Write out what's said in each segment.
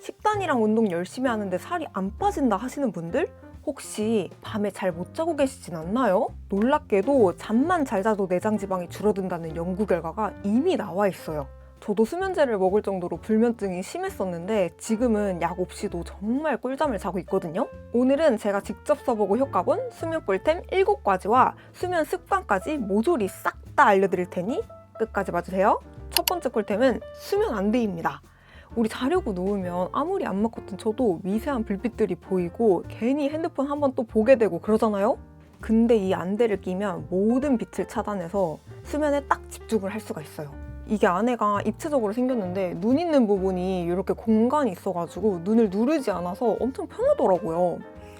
식단이랑 운동 열심히 하는데 살이 안 빠진다 하시는 분들 혹시 밤에 잘 못 자고 계시진 않나요? 놀랍게도 잠만 잘 자도 내장 지방이 줄어든다는 연구 결과가 이미 나와 있어요. 저도 수면제를 먹을 정도로 불면증이 심했었는데 지금은 약 없이도 정말 꿀잠을 자고 있거든요. 오늘은 제가 직접 써보고 효과 본 수면 꿀템 7가지와 수면 습관까지 모조리 싹 다 알려드릴 테니 끝까지 봐주세요. 첫 번째 꿀템은 수면 안대입니다. 우리 자려고 누우면 아무리 안 먹었든 저도 미세한 불빛들이 보이고 괜히 핸드폰 한번 또 보게 되고 그러잖아요? 근데 이 안대를 끼면 모든 빛을 차단해서 수면에 딱 집중을 할 수가 있어요. 이게 안에가 입체적으로 생겼는데 눈 있는 부분이 이렇게 공간이 있어가지고 눈을 누르지 않아서 엄청 편하더라고요.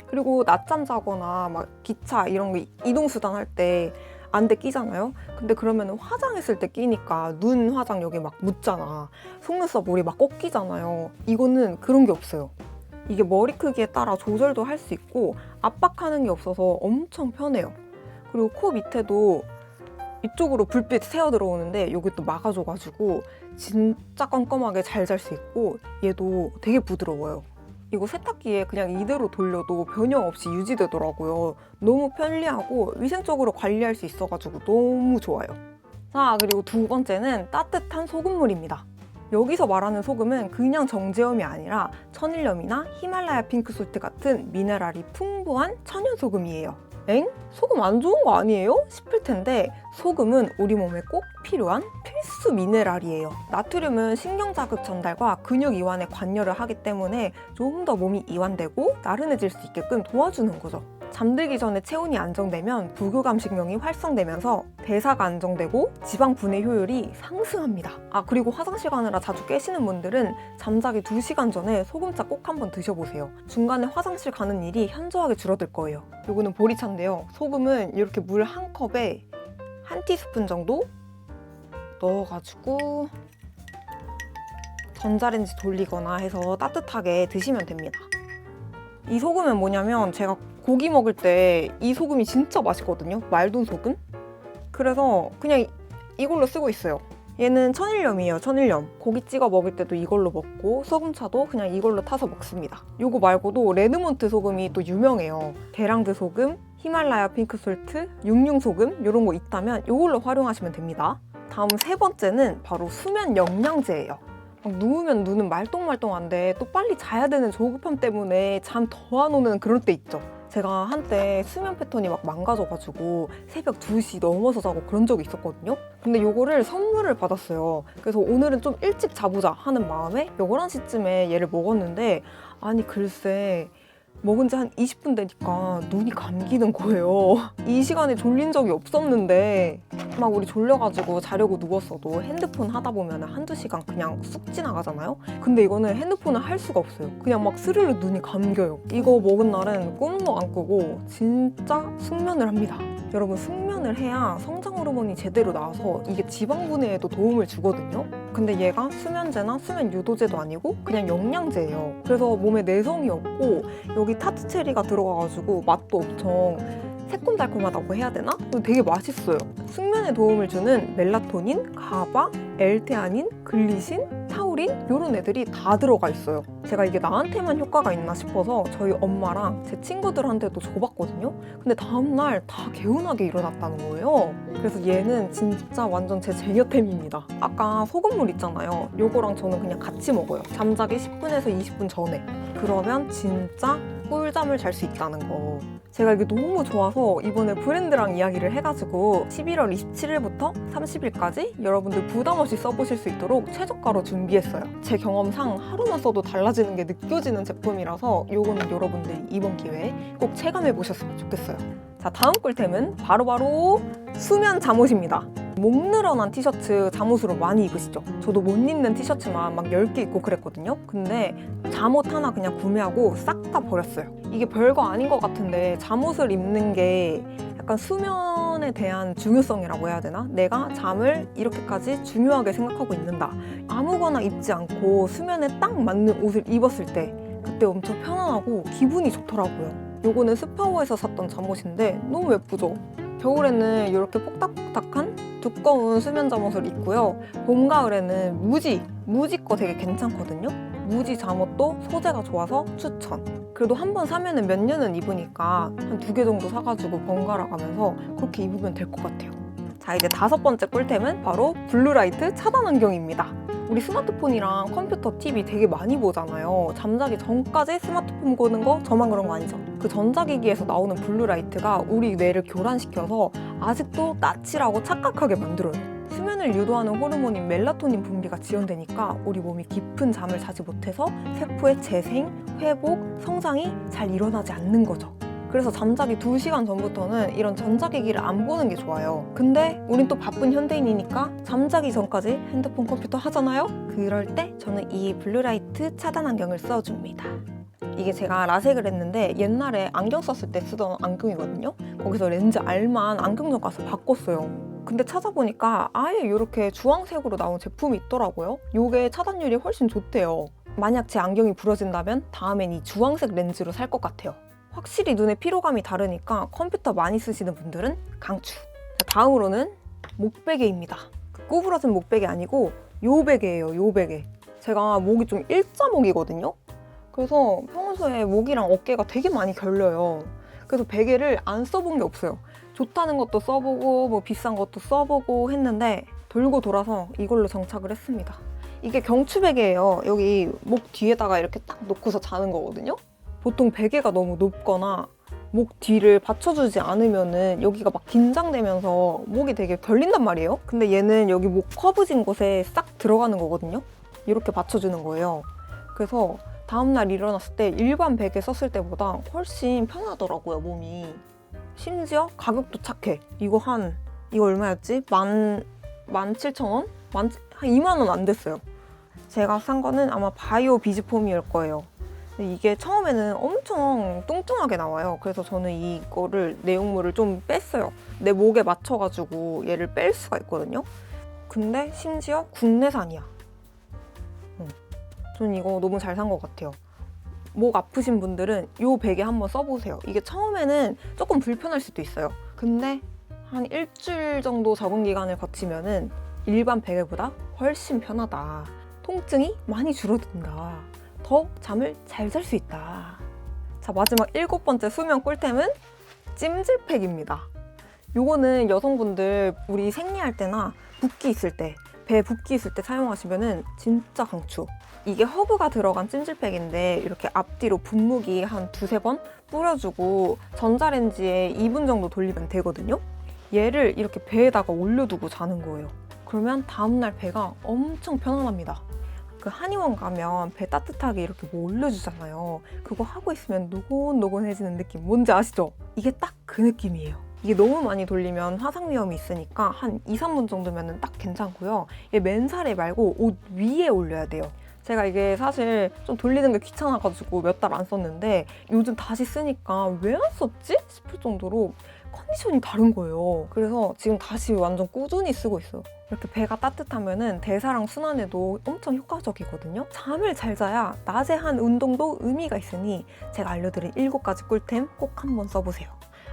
그리고 낮잠 자거나 막 기차 이런 거 이동수단 할 때 안대 끼잖아요. 근데 그러면 화장했을 때 끼니까 눈 화장 여기 막 묻잖아. 속눈썹 물이 막 꺾이잖아요. 이거는 그런 게 없어요. 이게 머리 크기에 따라 조절도 할 수 있고 압박하는 게 없어서 엄청 편해요. 그리고 코 밑에도 이쪽으로 불빛 새어 들어오는데 여기 또 막아줘가지고 진짜 껌껌하게 잘 잘 수 있고 얘도 되게 부드러워요. 이거 세탁기에 그냥 이대로 돌려도 변형 없이 유지되더라고요. 너무 편리하고 위생적으로 관리할 수 있어가지고 너무 좋아요. 자, 그리고 두 번째는 따뜻한 소금물입니다. 여기서 말하는 소금은 그냥 정제염이 아니라 천일염이나 히말라야 핑크솔트 같은 미네랄이 풍부한 천연 소금이에요. 엥? 소금 안 좋은 거 아니에요? 싶을 텐데 소금은 우리 몸에 꼭 필요한 필수 미네랄이에요. 나트륨은 신경 자극 전달과 근육 이완에 관여를 하기 때문에 좀더 몸이 이완되고 나른해질 수 있게끔 도와주는 거죠. 잠들기 전에 체온이 안정되면 부교감식령이 활성되면서 대사가 안정되고 지방 분해 효율이 상승합니다. 아 그리고 화장실 가느라 자주 깨시는 분들은 잠자기 2시간 전에 소금차 꼭 한번 드셔보세요. 중간에 화장실 가는 일이 현저하게 줄어들 거예요. 요거는 보리차인데요. 소금은 이렇게 물 한 컵에 한 티스푼 정도 넣어가지고 전자레인지 돌리거나 해서 따뜻하게 드시면 됩니다. 이 소금은 뭐냐면 제가 고기 먹을 때 이 소금이 진짜 맛있거든요. 말돈 소금. 그래서 그냥 이- 이걸로 쓰고 있어요. 얘는 천일염이에요, 천일염. 고기 찍어 먹을 때도 이걸로 먹고 소금차도 그냥 이걸로 타서 먹습니다. 요거 말고도 레드몬트 소금이 또 유명해요. 계랑드 소금, 히말라야 핑크솔트, 육룡 소금 이런 거 있다면 이걸로 활용하시면 됩니다. 다음 세 번째는 바로 수면 영양제예요. 막 누우면 눈은 말똥말똥한데 또 빨리 자야 되는 조급함 때문에 잠 더 안 오는 그럴 때 있죠. 제가 한때 수면 패턴이 막 망가져가지고 새벽 2시 넘어서 자고 그런 적이 있었거든요. 근데 요거를 선물을 받았어요. 그래서 오늘은 좀 일찍 자보자 하는 마음에 11시쯤에 얘를 먹었는데 아니 글쎄 먹은 지 한 20분 되니까 눈이 감기는 거예요. 이 시간에 졸린 적이 없었는데 막 우리 졸려가지고 자려고 누웠어도 핸드폰 하다 보면 한두 시간 그냥 쑥 지나가잖아요? 근데 이거는 핸드폰을 할 수가 없어요. 그냥 막 스르르 눈이 감겨요. 이거 먹은 날은 꿈도 안 꾸고 진짜 숙면을 합니다. 여러분 숙면을 해야 성장 호르몬이 제대로 나와서 이게 지방 분해에도 도움을 주거든요. 근데 얘가 수면제나 수면 유도제도 아니고 그냥 영양제예요. 그래서 몸에 내성이 없고 여기 타트 체리가 들어가가지고 맛도 엄청 새콤달콤하다고 해야 되나? 되게 맛있어요. 숙면에 도움을 주는 멜라토닌, 가바, 엘테아닌, 글리신, 타우린 이런 애들이 다 들어가 있어요. 제가 이게 나한테만 효과가 있나 싶어서 저희 엄마랑 제 친구들한테도 줘봤거든요. 근데 다음날 다 개운하게 일어났다는 거예요. 그래서 얘는 진짜 완전 제 제녀템입니다. 아까 소금물 있잖아요. 요거랑 저는 그냥 같이 먹어요. 잠자기 10분에서 20분 전에. 그러면 진짜 꿀잠을 잘 수 있다는 거. 제가 이게 너무 좋아서 이번에 브랜드랑 이야기를 해가지고 11월 27일부터 30일까지 여러분들 부담 없이 써보실 수 있도록 최저가로 준비했어요. 제 경험상 하루만 써도 달라지는 게 느껴지는 제품이라서 요거는 여러분들이 이번 기회에 꼭 체감해 보셨으면 좋겠어요. 자, 다음 꿀템은 바로바로 수면 잠옷입니다. 목 늘어난 티셔츠 잠옷으로 많이 입으시죠? 저도 못 입는 티셔츠만 막 10개 입고 그랬거든요. 근데 잠옷 하나 그냥 구매하고 싹 다 버렸어요. 이게 별거 아닌 것 같은데 잠옷을 입는 게 약간 수면에 대한 중요성이라고 해야 되나? 내가 잠을 이렇게까지 중요하게 생각하고 있는다. 아무거나 입지 않고 수면에 딱 맞는 옷을 입었을 때 그때 엄청 편안하고 기분이 좋더라고요. 요거는 스파워에서 샀던 잠옷인데 너무 예쁘죠? 겨울에는 이렇게 뽁닥뽁닥한 두꺼운 수면 잠옷을 입고요. 봄, 가을에는 무지, 무지 거 되게 괜찮거든요. 무지 잠옷도 소재가 좋아서 추천. 그래도 한 번 사면은 몇 년은 입으니까 한 두 개 정도 사가지고 번갈아 가면서 그렇게 입으면 될 것 같아요. 자, 이제 다섯 번째 꿀템은 바로 블루라이트 차단 안경입니다. 우리 스마트폰이랑 컴퓨터, TV 되게 많이 보잖아요. 잠자기 전까지 스마트폰 보는 거 저만 그런 거 아니죠? 그 전자기기에서 나오는 블루라이트가 우리 뇌를 교란시켜서 아직도 낯이라고 착각하게 만들어요. 수면을 유도하는 호르몬인 멜라토닌 분비가 지연되니까 우리 몸이 깊은 잠을 자지 못해서 세포의 재생, 회복, 성장이 잘 일어나지 않는 거죠. 그래서 잠자기 2시간 전부터는 이런 전자기기를 안 보는 게 좋아요. 근데 우린 또 바쁜 현대인이니까 잠자기 전까지 핸드폰, 컴퓨터 하잖아요? 그럴 때 저는 이 블루라이트 차단 안경을 써줍니다. 이게 제가 라섹을 했는데 옛날에 안경 썼을 때 쓰던 안경이거든요. 거기서 렌즈 알만 안경점 가서 바꿨어요. 근데 찾아보니까 아예 이렇게 주황색으로 나온 제품이 있더라고요. 요게 차단율이 훨씬 좋대요. 만약 제 안경이 부러진다면 다음엔 이 주황색 렌즈로 살 것 같아요. 확실히 눈의 피로감이 다르니까 컴퓨터 많이 쓰시는 분들은 강추. 자, 다음으로는 목베개입니다. 그 구부러진 목베개 아니고 요 베개예요, 요 베개. 제가 목이 좀 일자목이거든요. 그래서 평소에 목이랑 어깨가 되게 많이 결려요. 그래서 베개를 안 써본 게 없어요. 좋다는 것도 써보고 뭐 비싼 것도 써보고 했는데 돌고 돌아서 이걸로 정착을 했습니다. 이게 경추 베개예요. 여기 목 뒤에다가 이렇게 딱 놓고서 자는 거거든요. 보통 베개가 너무 높거나 목 뒤를 받쳐주지 않으면은 여기가 막 긴장되면서 목이 되게 결린단 말이에요. 근데 얘는 여기 목 커브진 곳에 싹 들어가는 거거든요. 이렇게 받쳐주는 거예요. 그래서 다음날 일어났을 때 일반 베개 썼을 때보다 훨씬 편하더라고요, 몸이. 심지어 가격도 착해. 이거 한, 이거 얼마였지? 만, 만 칠천 원? 만, 한 2만 원 안 됐어요. 제가 산 거는 아마 바이오 비즈폼일 거예요. 이게 처음에는 엄청 뚱뚱하게 나와요. 그래서 저는 이거를 내용물을 좀 뺐어요. 내 목에 맞춰가지고 얘를 뺄 수가 있거든요. 근데 심지어 국내산이야. 응. 저는 이거 너무 잘 산 것 같아요. 목 아프신 분들은 이 베개 한번 써보세요. 이게 처음에는 조금 불편할 수도 있어요. 근데 한 일주일 정도 적응 기간을 거치면은 일반 베개보다 훨씬 편하다. 통증이 많이 줄어든다. 더 잠을 잘 잘 수 있다. 자, 마지막 일곱 번째 수면 꿀템은 찜질팩입니다. 요거는 여성분들 우리 생리할 때나 붓기 있을 때, 배 붓기 있을 때 사용하시면은 진짜 강추. 이게 허브가 들어간 찜질팩인데 이렇게 앞뒤로 분무기 한 두세 번 뿌려주고 전자레인지에 2분 정도 돌리면 되거든요. 얘를 이렇게 배에다가 올려두고 자는 거예요. 그러면 다음날 배가 엄청 편안합니다. 그 한의원 가면 배 따뜻하게 이렇게 뭐 올려주잖아요. 그거 하고 있으면 노곤노곤해지는 느낌 뭔지 아시죠? 이게 딱 그 느낌이에요. 이게 너무 많이 돌리면 화상 위험이 있으니까 한 2, 3분 정도면 딱 괜찮고요. 얘 맨살에 말고 옷 위에 올려야 돼요. 제가 이게 사실 좀 돌리는 게 귀찮아가지고 몇 달 안 썼는데 요즘 다시 쓰니까 왜 안 썼지? 싶을 정도로 컨디션이 다른 거예요. 그래서 지금 다시 완전 꾸준히 쓰고 있어요. 이렇게 배가 따뜻하면은 대사랑 순환에도 엄청 효과적이거든요. 잠을 잘 자야 낮에 한 운동도 의미가 있으니 제가 알려드린 7가지 꿀템 꼭 한번 써보세요.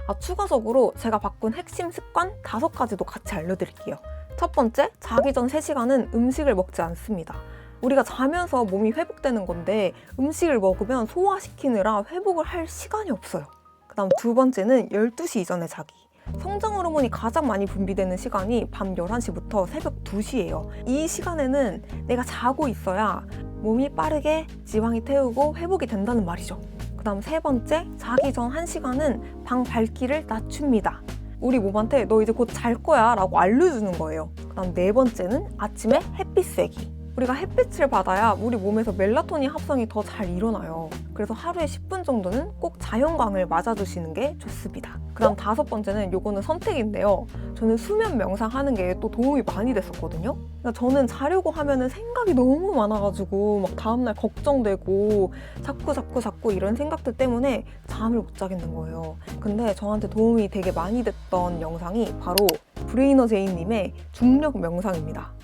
아, 추가적으로 제가 바꾼 핵심 습관 다섯 가지도 같이 알려드릴게요. 첫 번째, 자기 전 3시간은 음식을 먹지 않습니다. 우리가 자면서 몸이 회복되는 건데 음식을 먹으면 소화시키느라 회복을 할 시간이 없어요. 그 다음 두 번째는 12시 이전에 자기. 성장 호르몬이 가장 많이 분비되는 시간이 밤 11시부터 새벽 2시예요. 이 시간에는 내가 자고 있어야 몸이 빠르게 지방이 태우고 회복이 된다는 말이죠. 그 다음 세 번째, 자기 전 1시간은 방 밝기를 낮춥니다. 우리 몸한테 너 이제 곧 잘 거야 라고 알려주는 거예요. 그 다음 네 번째는 아침에 햇빛 쐬기. 우리가 햇빛을 받아야 우리 몸에서 멜라토닌 합성이 더 잘 일어나요. 그래서 하루에 10분 정도는 꼭 자연광을 맞아주시는 게 좋습니다. 그 다음 다섯 번째는 요거는 선택인데요. 저는 수면 명상 하는 게 또 도움이 많이 됐었거든요. 그러니까 저는 자려고 하면은 생각이 너무 많아가지고 막 다음날 걱정되고 자꾸 자꾸 자꾸 이런 생각들 때문에 잠을 못 자겠는 거예요. 근데 저한테 도움이 되게 많이 됐던 영상이 바로 브레이너 제이님의 중력 명상입니다.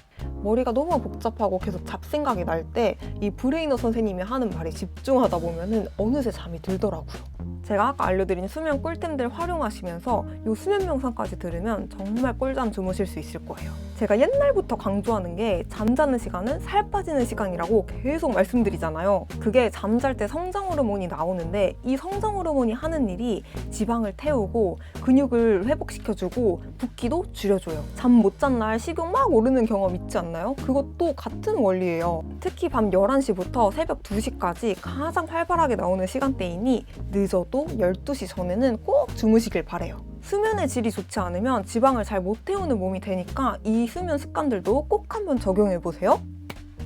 머리가 너무 복잡하고 계속 잡생각이 날 때 이 브레이너 선생님이 하는 말에 집중하다 보면은 어느새 잠이 들더라고요. 제가 아까 알려드린 수면 꿀템들 활용하시면서 이 수면 명상까지 들으면 정말 꿀잠 주무실 수 있을 거예요. 제가 옛날부터 강조하는 게 잠자는 시간은 살 빠지는 시간이라고 계속 말씀드리잖아요. 그게 잠잘 때 성장 호르몬이 나오는데 이 성장 호르몬이 하는 일이 지방을 태우고 근육을 회복시켜주고 붓기도 줄여줘요. 잠 못 잔 날 식욕 막 오르는 경험 있지 않나요? 그것도 같은 원리예요. 특히 밤 11시부터 새벽 2시까지 가장 활발하게 나오는 시간대이니 늦어도 12시 전에는 꼭 주무시길 바래요. 수면의 질이 좋지 않으면 지방을 잘 못 태우는 몸이 되니까 이 수면 습관들도 꼭 한번 적용해 보세요.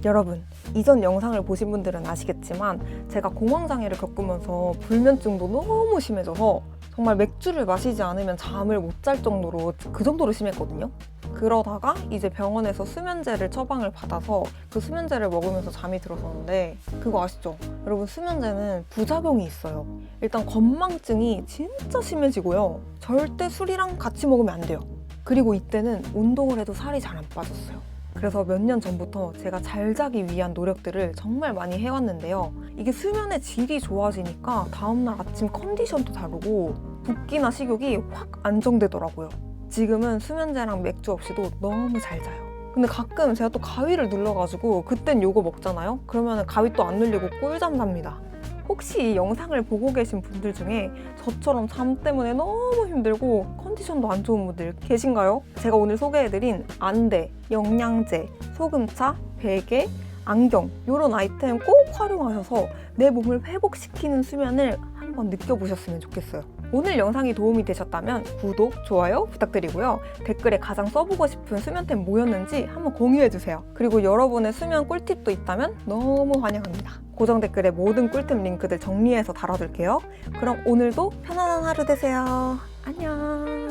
여러분, 이전 영상을 보신 분들은 아시겠지만 제가 공황장애를 겪으면서 불면증도 너무 심해져서 정말 맥주를 마시지 않으면 잠을 못 잘 정도로 그 정도로 심했거든요. 그러다가 이제 병원에서 수면제를 처방을 받아서 그 수면제를 먹으면서 잠이 들었었는데 그거 아시죠? 여러분 수면제는 부작용이 있어요. 일단 건망증이 진짜 심해지고요. 절대 술이랑 같이 먹으면 안 돼요. 그리고 이때는 운동을 해도 살이 잘 안 빠졌어요. 그래서 몇 년 전부터 제가 잘 자기 위한 노력들을 정말 많이 해왔는데요. 이게 수면의 질이 좋아지니까 다음날 아침 컨디션도 다르고 붓기나 식욕이 확 안정되더라고요. 지금은 수면제랑 맥주 없이도 너무 잘 자요. 근데 가끔 제가 또 가위를 눌러가지고 그땐 요거 먹잖아요? 그러면 가위 또 안 눌리고 꿀잠 잡니다. 혹시 이 영상을 보고 계신 분들 중에 저처럼 잠 때문에 너무 힘들고 컨디션도 안 좋은 분들 계신가요? 제가 오늘 소개해드린 안대, 영양제, 소금차, 베개, 안경 이런 아이템 꼭 활용하셔서 내 몸을 회복시키는 수면을 한번 느껴보셨으면 좋겠어요. 오늘 영상이 도움이 되셨다면 구독, 좋아요 부탁드리고요. 댓글에 가장 써보고 싶은 수면템 뭐였는지 한번 공유해주세요. 그리고 여러분의 수면 꿀팁도 있다면 너무 환영합니다. 고정 댓글에 모든 꿀템 링크들 정리해서 달아둘게요. 그럼 오늘도 편안한 하루 되세요. 안녕.